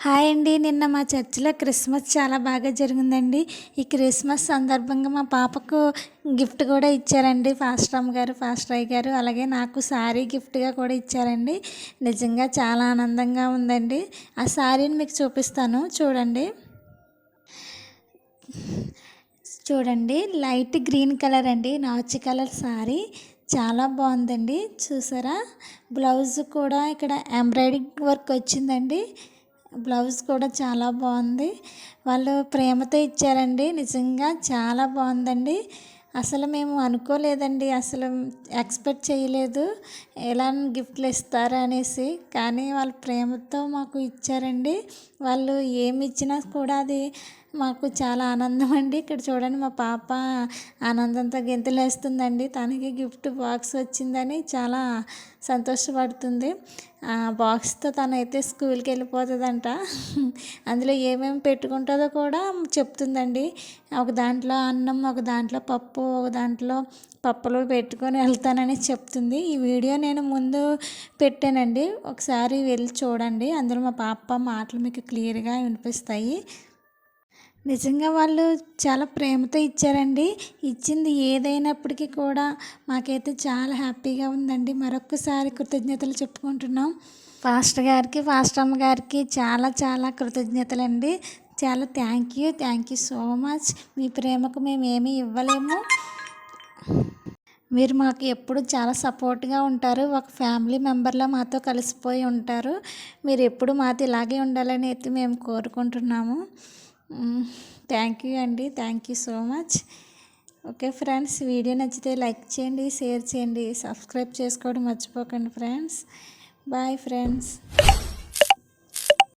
Hi అండి. నిన్న మా చర్చిలో క్రిస్మస్ చాలా బాగా జరిగిందండి. ఈ క్రిస్మస్ సందర్భంగా మా పాపకు గిఫ్ట్ కూడా ఇచ్చారండి. ఫాస్టర్ అమ్మ గారు ఫాస్టర్ అయ్య గారు అలాగే నాకు శారీ గిఫ్ట్గా కూడా ఇచ్చారండి. నిజంగా చాలా ఆనందంగా ఉందండి. ఆ శారీని మీకు చూపిస్తాను. చూడండి. చూడండి. లైట్ గ్రీన్ కలర్ అండి. నాచు కలర్ శారీ చాలా బాగుందండి. చూసారా? బ్లౌజ్ కూడా ఇక్కడ ఎంబ్రాయిడింగ్ వర్క్ వచ్చిందండి. బ్లౌజ్ కూడా చాలా బాగుంది. వాళ్ళు ప్రేమతో ఇచ్చారండి. నిజంగా చాలా బాగుందండి. అసలు మేము అనుకోలేదండి. అసలు ఎక్స్పెక్ట్ చేయలేదు. ఎలా గిఫ్ట్లు ఇస్తారు అనేసి. కానీ వాళ్ళు ప్రేమతో మాకు ఇచ్చారండి. వాళ్ళు ఏమి ఇచ్చినా కూడా అది మాకు చాలా ఆనందం అండి. ఇక్కడ చూడండి మా పాప ఆనందంతో గెంతులేస్తుందండి. తనకి గిఫ్ట్ బాక్స్ వచ్చిందని చాలా సంతోషపడుతుంది. ఆ బాక్స్తో తనైతే స్కూల్కి వెళ్ళిపోతుందంట. అందులో ఏమేమి పెట్టుకుంటుందో కూడా చెప్తుందండి. ఒక దాంట్లో అన్నం ఒక దాంట్లో పప్పు ఒక దాంట్లో పప్పులు పెట్టుకొని వెళ్తానని చెప్తుంది. ఈ వీడియో నేను ముందు పెట్టానండి. ఒకసారి వెళ్ళి చూడండి. అందులో మా పాప మాటలు మీకు క్లియర్గా వినిపిస్తాయి. నిజంగా వాళ్ళు చాలా ప్రేమతో ఇచ్చారండి. ఇచ్చింది ఏదైనప్పటికీ కూడా మాకైతే చాలా హ్యాపీగా ఉందండి. మరొకసారి కృతజ్ఞతలు చెప్పుకుంటున్నాం. ఫాస్టర్ గారికి ఫాస్టర్ అమ్మ గారికి చాలా చాలా కృతజ్ఞతలు అండి చాలా thank you thank you so much. మీ ప్రేమకు మేము ఏమీ ఇవ్వలేము. మీరు మాకు ఎప్పుడు చాలా సపోర్ట్గా ఉంటారు. ఒక ఫ్యామిలీ మెంబర్లా మాతో కలిసిపోయి ఉంటారు. మీరు ఎప్పుడు మాతో ఇలాగే ఉండాలని అయితే మేము కోరుకుంటున్నాము. థ్యాంక్ యూ అండి. Thank you so much okay friends video నచ్చితే లైక్ చేయండి షేర్ చేయండి సబ్స్క్రైబ్ చేసుకోవడం మర్చిపోకండి ఫ్రెండ్స్ బాయ్ ఫ్రెండ్స్